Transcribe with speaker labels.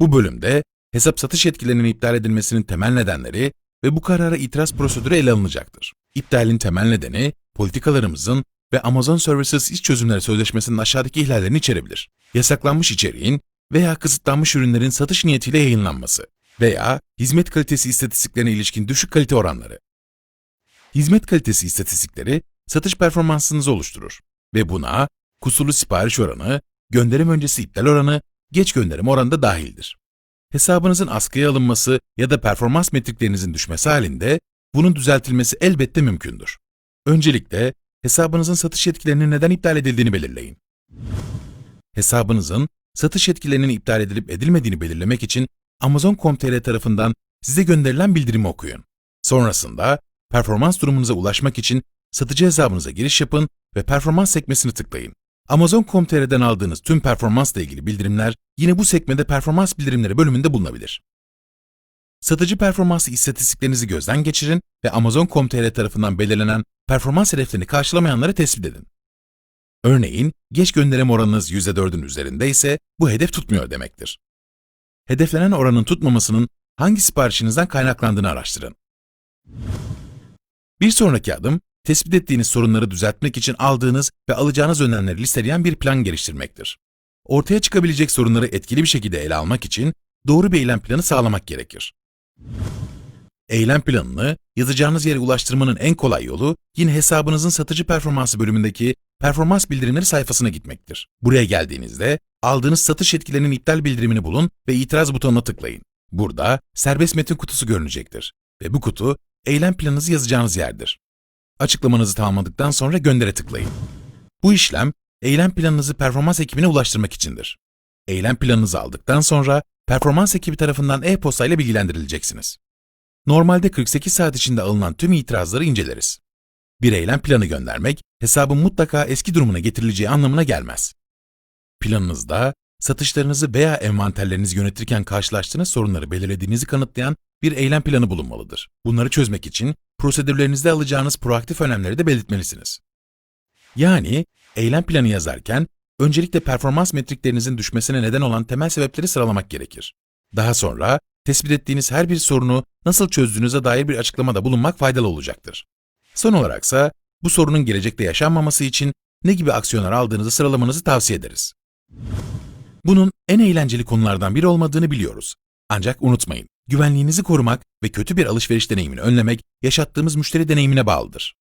Speaker 1: Bu bölümde hesap satış yetkilerinin iptal edilmesinin temel nedenleri ve bu karara itiraz prosedürü ele alınacaktır. İptalin temel nedeni politikalarımızın ve Amazon Services İş Çözümleri Sözleşmesi'nin aşağıdaki ihlallerini içerebilir. Yasaklanmış içeriğin veya kısıtlanmış ürünlerin satış niyetiyle yayınlanması veya hizmet kalitesi istatistiklerine ilişkin düşük kalite oranları. Hizmet kalitesi istatistikleri satış performansınızı oluşturur ve buna kusurlu sipariş oranı, gönderim öncesi iptal oranı, geç gönderim oranı da dahildir. Hesabınızın askıya alınması ya da performans metriklerinizin düşmesi halinde bunun düzeltilmesi elbette mümkündür. Öncelikle hesabınızın satış yetkilerinin neden iptal edildiğini belirleyin. Hesabınızın satış yetkilerinin iptal edilip edilmediğini belirlemek için Amazon.com.tr tarafından size gönderilen bildirimi okuyun. Sonrasında performans durumunuza ulaşmak için satıcı hesabınıza giriş yapın ve performans sekmesini tıklayın. Amazon.com.tr'den aldığınız tüm performansla ilgili bildirimler yine bu sekmede performans bildirimleri bölümünde bulunabilir. Satıcı performansı istatistiklerinizi gözden geçirin ve Amazon.com.tr tarafından belirlenen performans hedeflerini karşılamayanları tespit edin. Örneğin, geç gönderim oranınız %4'ün üzerinde ise bu hedef tutmuyor demektir. Hedeflenen oranın tutmamasının hangi siparişinizden kaynaklandığını araştırın. Bir sonraki adım, tespit ettiğiniz sorunları düzeltmek için aldığınız ve alacağınız önlemleri listeleyen bir plan geliştirmektir. Ortaya çıkabilecek sorunları etkili bir şekilde ele almak için doğru bir eylem planı sağlamak gerekir. Eylem planını yazacağınız yere ulaştırmanın en kolay yolu yine hesabınızın satıcı performansı bölümündeki performans bildirimleri sayfasına gitmektir. Buraya geldiğinizde aldığınız satış yetkilerinin iptal bildirimini bulun ve itiraz butonuna tıklayın. Burada serbest metin kutusu görünecektir ve bu kutu eylem planınızı yazacağınız yerdir. Açıklamanızı tamamladıktan sonra göndere tıklayın. Bu işlem eylem planınızı performans ekibine ulaştırmak içindir. Eylem planınızı aldıktan sonra performans ekibi tarafından e-posta ile bilgilendirileceksiniz. Normalde 48 saat içinde alınan tüm itirazları inceleriz. Bir eylem planı göndermek, hesabın mutlaka eski durumuna getirileceği anlamına gelmez. Planınızda, satışlarınızı veya envanterlerinizi yönetirken karşılaştığınız sorunları belirlediğinizi kanıtlayan bir eylem planı bulunmalıdır. Bunları çözmek için prosedürlerinizde alacağınız proaktif önlemleri de belirtmelisiniz. Yani, eylem planı yazarken, öncelikle performans metriklerinizin düşmesine neden olan temel sebepleri sıralamak gerekir. Daha sonra, tespit ettiğiniz her bir sorunu nasıl çözdüğünüze dair bir açıklamada bulunmak faydalı olacaktır. Son olaraksa, bu sorunun gelecekte yaşanmaması için ne gibi aksiyonlar aldığınızı sıralamanızı tavsiye ederiz. Bunun en eğlenceli konulardan biri olmadığını biliyoruz. Ancak unutmayın, güvenliğinizi korumak ve kötü bir alışveriş deneyimini önlemek yaşattığımız müşteri deneyimine bağlıdır.